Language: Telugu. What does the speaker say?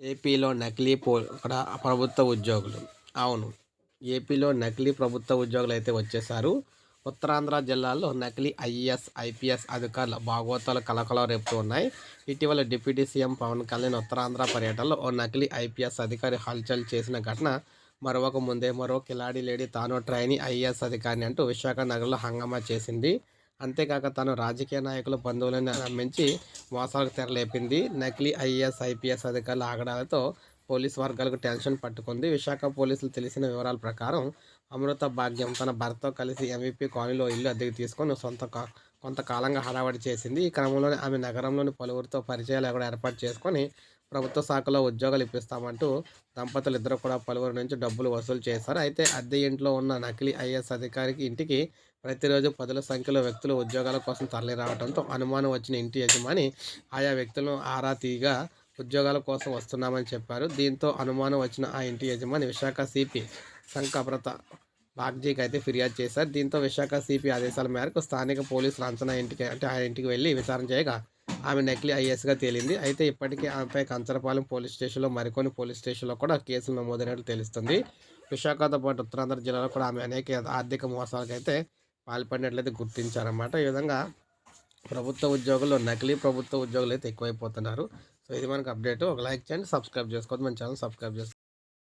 ఏపీలో నకిలీ పో ఇక్కడ ప్రభుత్వ ఉద్యోగులు. అవును. ఏపీలో నకిలీ ప్రభుత్వ ఉద్యోగులు అయితే వచ్చేసారు. ఉత్తరాంధ్ర జిల్లాలో నకిలీ ఐఏఎస్ ఐపీఎస్ అధికారుల భాగవతాలు కలకలం రేపుతూ ఉన్నాయి. ఇటీవల డిప్యూటీ సీఎం పవన్ కళ్యాణ్ ఉత్తరాంధ్ర పర్యటనలో ఓ నకిలీ ఐపీఎస్ అధికారి హల్చల్ చేసిన ఘటన మరొక ముందే మరో కిలాడి లేడీ తాను ట్రైనీ ఐఏఎస్ అధికారిని అంటూ విశాఖ నగరంలో హంగామా చేసింది. అంతేకాక తాను రాజకీయ నాయకుల బంధువులను నమ్మించి మోసాలకు తెరలేపింది నకిలీ ఐఏఎస్ ఐపీఎస్ అధికారుల ఆగడాలతో పోలీస్ వర్గాలకు టెన్షన్ పట్టుకుంది. విశాఖ పోలీసులు తెలిసిన వివరాల ప్రకారం అమృత భాగ్యం తన భర్తతో కలిసి ఎంవీపీ కాలనీలో ఇల్లు అద్దెకు తీసుకొని సొంత కొంతకాలంగా హడావడి చేసింది. ఈ క్రమంలోనే ఆమె నగరంలోని పలువురితో పరిచయాలు కూడా ఏర్పాటు చేసుకొని ప్రభుత్వ శాఖలో ఉద్యోగాలు ఇప్పిస్తామంటూ దంపతులు ఇద్దరు కూడా పలువురు నుంచి డబ్బులు వసూలు చేశారు. అయితే అద్దె ఇంట్లో ఉన్న నకిలీ ఐఏఎస్ అధికారికి ఇంటికి ప్రతిరోజు పదుల సంఖ్యలో వ్యక్తులు ఉద్యోగాల కోసం తరలి రావడంతో అనుమానం వచ్చిన ఇంటి యజమాని ఆయా వ్యక్తులను ఆరా తీయగా ఉద్యోగాల కోసం వస్తున్నామని చెప్పారు. దీంతో అనుమానం వచ్చిన ఆ ఇంటి యజమాని విశాఖ సిపి శంకప్రత బాగ్జీకి అయితే ఫిర్యాదు చేశారు. దీంతో విశాఖ సిపి ఆదేశాల మేరకు స్థానిక పోలీసులు అంచనా ఇంటికి అంటే ఆ ఇంటికి వెళ్ళి విచారణ చేయగా ఆమె నకిలీ ఐఏఎస్గా తేలింది. అయితే ఇప్పటికీ ఆమెపై కంచరపాలెం పోలీస్ స్టేషన్లో మరికొన్ని పోలీస్ స్టేషన్లో కూడా కేసులు నమోదైనట్లు తెలుస్తుంది. విశాఖతో పాటు ఉత్తరాంధ్ర జిల్లాలో కూడా ఆమె అనేక ఆర్థిక మోసాలకైతే పాల్పడినట్లయితే గుర్తించారన్నమాట. ఈ విధంగా ప్రభుత్వ ఉద్యోగుల్లో నకిలీ ప్రభుత్వ ఉద్యోగులు అయితే ఎక్కువైపోతున్నారు. సో ఇది మనకు అప్డేట్. ఒక లైక్ చేయండి సబ్స్క్రైబ్ చేసుకోవద్దు. మన ఛానల్ సబ్స్క్రైబ్ చేసుకోండి.